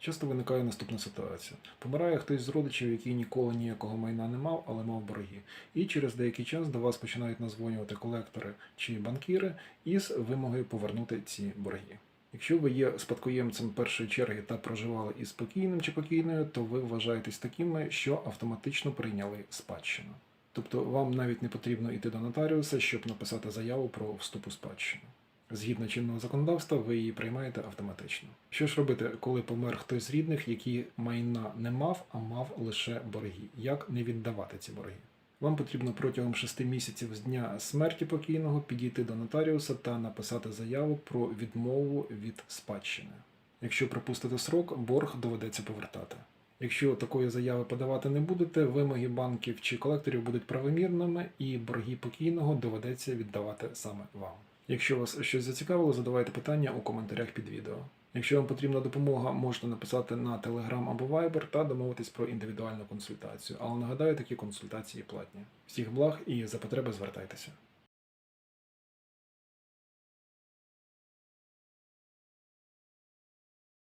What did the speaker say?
Часто виникає наступна ситуація: помирає хтось з родичів, який ніколи ніякого майна не мав, але мав борги. І через деякий час до вас починають назвонювати колектори чи банкіри із вимогою повернути ці борги. Якщо ви є спадкоємцем першої черги та проживали із покійним чи покійною, то ви вважаєтесь такими, що автоматично прийняли спадщину. Тобто вам навіть не потрібно йти до нотаріуса, щоб написати заяву про вступ у спадщину. Згідно чинного законодавства, ви її приймаєте автоматично. Що ж робити, коли помер хтось з рідних, який майна не мав, а мав лише борги? Як не віддавати ці борги? Вам потрібно протягом 6 місяців з дня смерті покійного підійти до нотаріуса та написати заяву про відмову від спадщини. Якщо пропустите срок, борг доведеться повертати. Якщо такої заяви подавати не будете, вимоги банків чи колекторів будуть правомірними, і борги покійного доведеться віддавати саме вам. Якщо вас щось зацікавило, задавайте питання у коментарях під відео. Якщо вам потрібна допомога, можете написати на Telegram або Viber та домовитись про індивідуальну консультацію. Але нагадаю, такі консультації платні. Всіх благ і за потреби звертайтеся.